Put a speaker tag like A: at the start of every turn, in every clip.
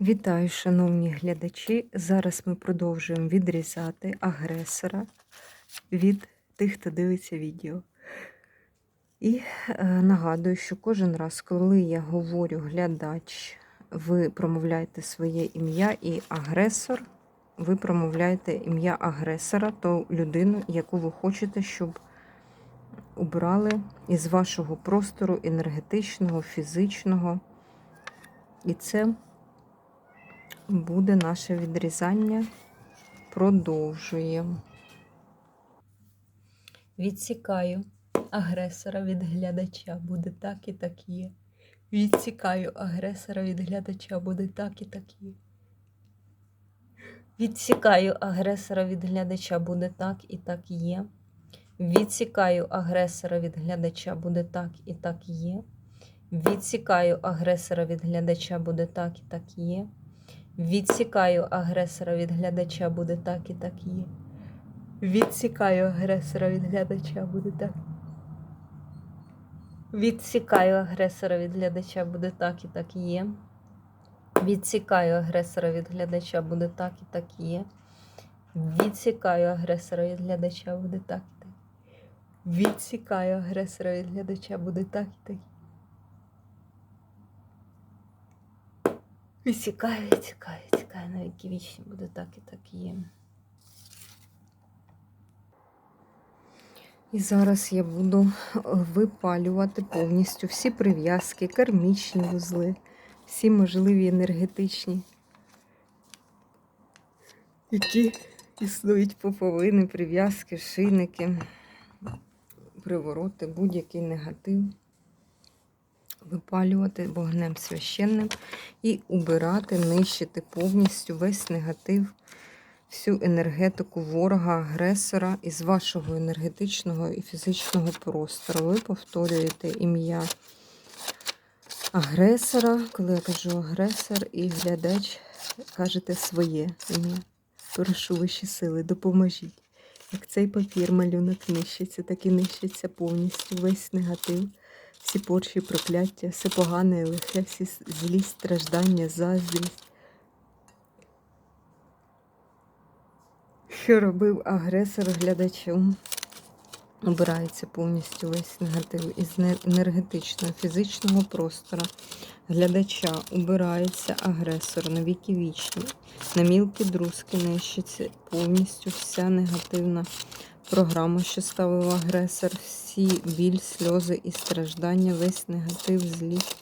A: Вітаю, шановні глядачі. Зараз ми продовжуємо відрізати агресора від тих, хто дивиться відео. І е, нагадую, що кожен раз, коли я говорю глядач, ви промовляєте своє ім'я і агресор, ви промовляєте ім'я агресора, ту людину, яку ви хочете, щоб убрали із вашого простору енергетичного, фізичного. І це буде наше відрізання. Продовжуємо. Відсікаю агресора від глядача, буде так і так є. Відсікаю агресора від глядача, буде так і так є. Відсікаю агресора від глядача, буде так і так є. Відсікаю агресора від глядача, буде так і так є. Відсікаю агресора від глядача, буде так і так є. Відсікаю агресора від глядача, буде так і так є. Відсікаю агресора від глядача, буде так. Відсікаю агресора від глядача, буде так і так є. Відсікаю агресора від глядача, буде так і так є. Відсікаю агресора від глядача, буде так і так. Відсікаю агресора від глядача, буде так і так. Відсікаю, відсікаю, відсікаю, на віки вічні буде так і так є. І зараз я буду випалювати повністю всі прив'язки, кармічні вузли, всі можливі енергетичні, які існують поповини, прив'язки, шийники, привороти, будь-який негатив випалювати вогнем священним і убирати, нищити повністю весь негатив, всю енергетику ворога, агресора із вашого енергетичного і фізичного простору. Ви повторюєте ім'я агресора, коли я кажу агресор і глядач, кажете своє ім'я. Прошу вищі сили, допоможіть. Як цей папір, малюнок нищиться, так і нищиться повністю весь негатив всі порші, прокляття, все погане і лихе, всі злість, страждання, заздрість. Що робив агресор глядачем? Обирається повністю весь негатив із енергетичного, фізичного простору. Глядача убирається агресор на віки вічні, на мілкі друзки нищиться повністю вся негативна програму, що ставив агресор, всі біль, сльози і страждання, весь негатив, злість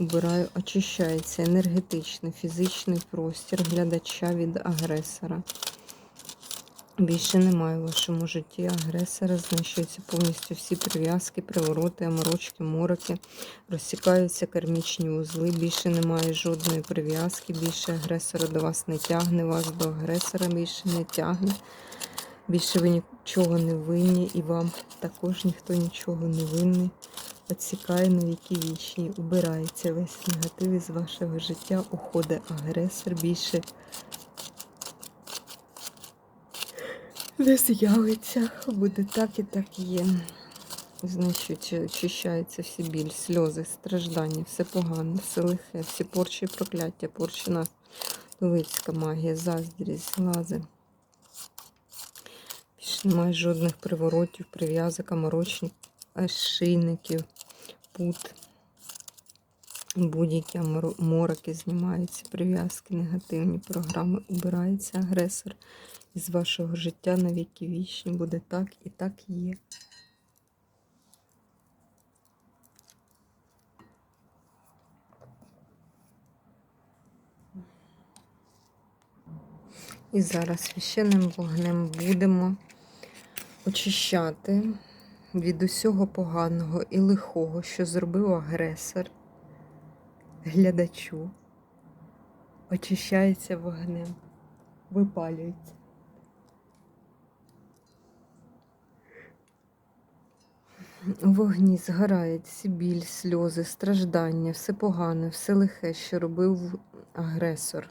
A: убираю, очищається енергетичний, фізичний простір глядача від агресора. Більше немає в вашому житті. Агресора, знищуються повністю всі прив'язки, привороти, аморочки, мороки, розсікаються кармічні узли, більше немає жодної прив'язки, більше агресора до вас не тягне, вас до агресора більше не тягне. Більше ви нічого не винні, і вам також ніхто нічого не винний. Отсікає навіки вічні, убирається весь негатив із вашого життя, уходить агресор, більше не з'явиться. Буде так і так є. Значить, очищаються всі біль, сльози, страждання, все погане, все лихе, всі порчі, прокляття, порчі нас, Ловицька магія, заздрість, злази. Немає жодних приворотів, прив'язок, аморочних, шийників, пут. Будь-які мороки знімаються, прив'язки, негативні програми. Убирається агресор із вашого життя на віки вічні. Буде так і так є. І зараз священним вогнем будемо очищати від усього поганого і лихого, що зробив агресор, глядачу, очищається вогнем, випалюється. У вогні згорають всі біль, сльози, страждання, все погане, все лихе, що робив агресор.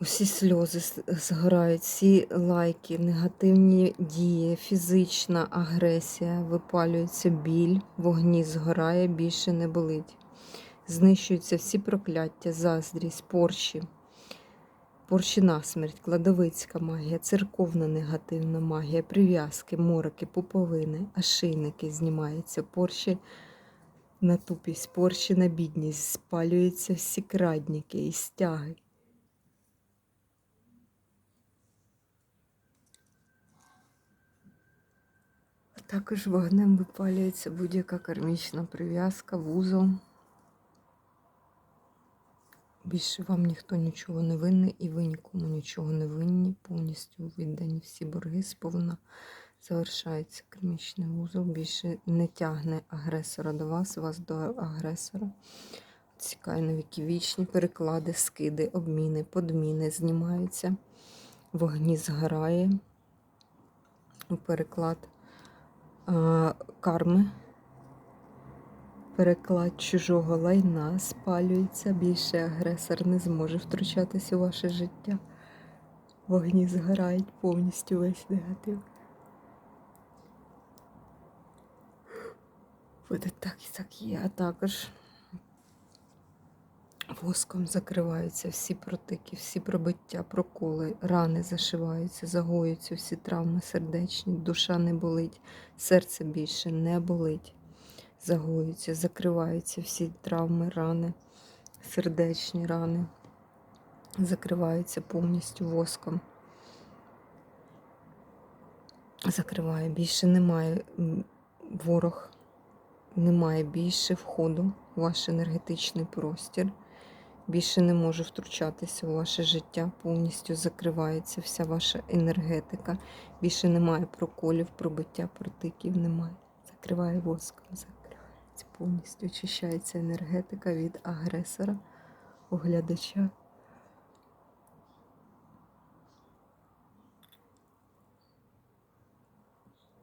A: Усі сльози згорають, всі лайки, негативні дії, фізична агресія, випалюється біль, вогні згорає, більше не болить. Знищуються всі прокляття, заздрість, порчі, порчі насмерть, кладовицька магія, церковна негативна магія, прив'язки, мороки, пуповини, ошейники знімаються, порчі на тупість, порчі на бідність, спалюються всі крадники і стяги. Також вогнем випалюється будь-яка кармічна прив'язка, вузол. Більше вам ніхто нічого не винний, і ви нікому нічого не винні. Повністю віддані всі борги сповна. Завершається кармічний вузол. Більше не тягне агресора до вас, вас до агресора. Цікає на віки вічні переклади, скиди, обміни, подміни знімаються. Вогні згорає. Переклад а, карми. Переклад чужого лайна спалюється. Більше агресор не зможе втручатися у ваше життя. Вогні згорають повністю весь негатив. Буде так і так є, а також воском закриваються всі протики, всі пробиття, проколи, рани зашиваються, загоюються всі травми сердечні, душа не болить, серце більше не болить загоюються, закриваються всі травми, рани, сердечні рани, закриваються повністю воском. Закриває. Більше немає ворог, немає більше входу у ваш енергетичний простір. Більше не може втручатися у ваше життя, повністю закривається вся ваша енергетика. Більше немає проколів, пробиття, протиків немає. Закриває воском. Повністю очищається енергетика від агресора, оглядача.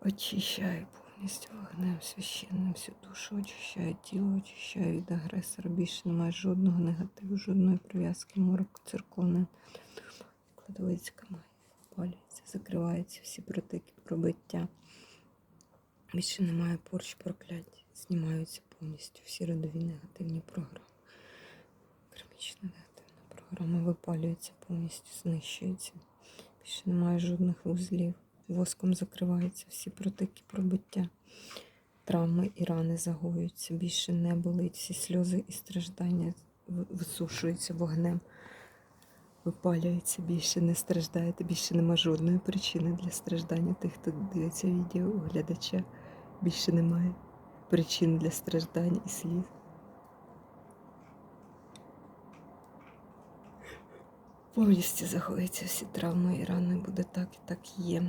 A: Очищає повністю вогнем священним всю душу, очищає тіло, очищає від агресора. Більше немає жодного негативу, жодної прив'язки, морок, церковне, кладовицька має, палюється, закриваються всі протики, пробиття. Більше немає порч проклять. Знімаються повністю всі родові негативні програми. Кармічна негативна програма випалюється, повністю знищується. Більше немає жодних вузлів. Воском закриваються всі протики пробиття. Травми і рани загоюються. Більше не болить. Всі сльози і страждання висушуються вогнем. Випалюється, більше не страждаєте, більше нема жодної причини для страждання тих, хто дивиться відео глядача. Більше немає причин для страждань і сліз. Повністю загоїться всі травми і рани, буде так і так є.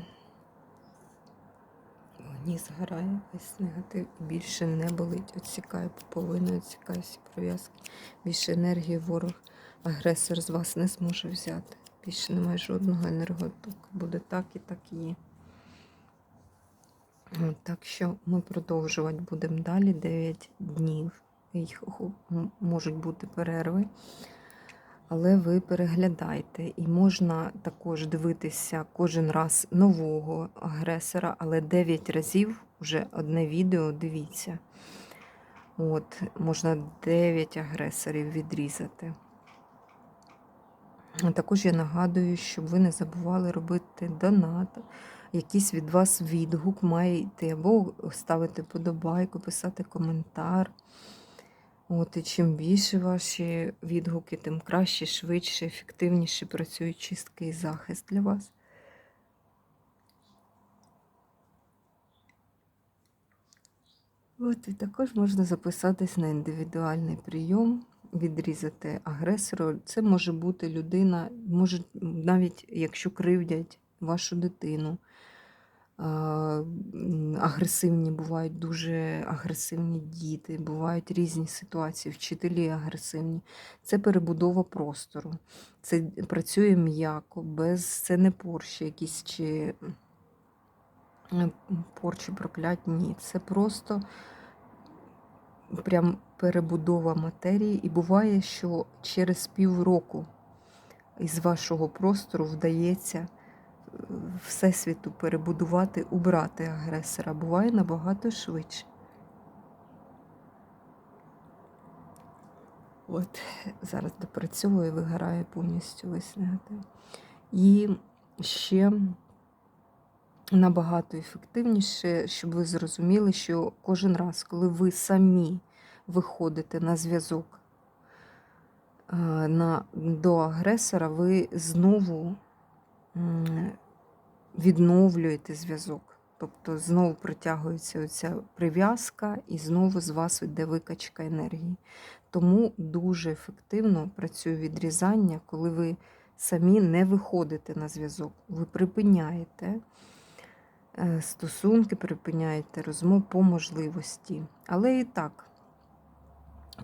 A: Вогні згорає, весь негатив і більше не болить. Отсікає поповину, отсікає всі пров'язки. Більше енергії ворог, агресор з вас не зможе взяти. Більше немає жодного енерготоку. Буде так і так є. Так що ми продовжувати будемо далі 9 днів. Їх можуть бути перерви, але ви переглядайте. І можна також дивитися кожен раз нового агресора, але 9 разів вже одне відео дивіться. От, Можна 9 агресорів відрізати. Також я нагадую, щоб ви не забували робити донат якийсь від вас відгук має йти, або ставити подобайку, писати коментар. От, І чим більше ваші відгуки, тим краще, швидше, ефективніше працюють чистки і захист для вас. От, І також можна записатись на індивідуальний прийом, відрізати агресору. Це може бути людина, може навіть якщо кривдять вашу дитину агресивні, бувають дуже агресивні діти, бувають різні ситуації, вчителі агресивні. Це перебудова простору. Це працює м'яко, без це не порші якісь чи порчі проклять, ні. Це просто прям перебудова матерії. І буває, що через півроку із вашого простору вдається. Всесвіту перебудувати, убрати агресора буває набагато швидше. От, зараз допрацьовує, вигорає повністю весь негатив. І ще набагато ефективніше, щоб ви зрозуміли, що кожен раз, коли ви самі виходите на зв'язок е, на, до агресора, ви знову відновлюєте зв'язок. Тобто знову притягується оця прив'язка, і знову з вас йде викачка енергії. Тому дуже ефективно працює відрізання, коли ви самі не виходите на зв'язок. Ви припиняєте стосунки, припиняєте розмову по можливості. Але і так,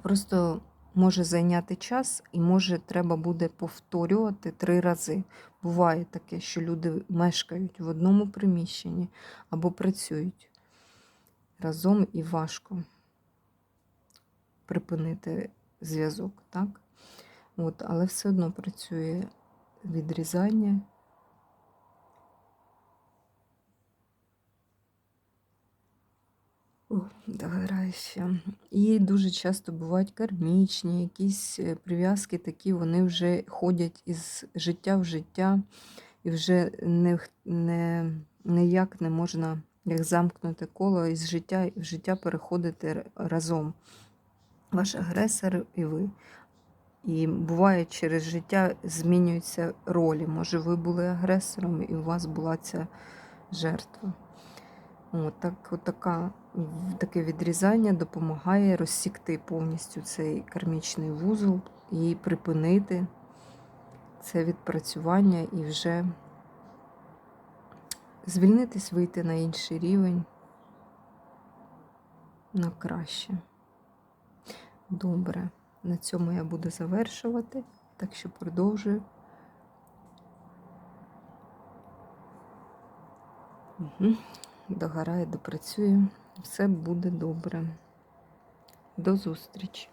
A: просто може зайняти час і може треба буде повторювати три рази. Буває таке, що люди мешкають в одному приміщенні або працюють разом і важко припинити зв'язок, так? От, але все одно працює відрізання. Ще. І дуже часто бувають кармічні, якісь е, прив'язки такі, вони вже ходять із життя в життя, і вже не, не, ніяк не можна як замкнути коло із життя в життя переходити разом. Ваш агресор і ви. І буває, через життя змінюються ролі. Може, ви були агресором, і у вас була ця жертва. От, так, от таке відрізання допомагає розсікти повністю цей кармічний вузол і припинити це відпрацювання і вже звільнитись, вийти на інший рівень на краще. Добре. На цьому я буду завершувати, так що продовжую. Угу. Догорає, допрацює. Все буде добре. До зустрічі!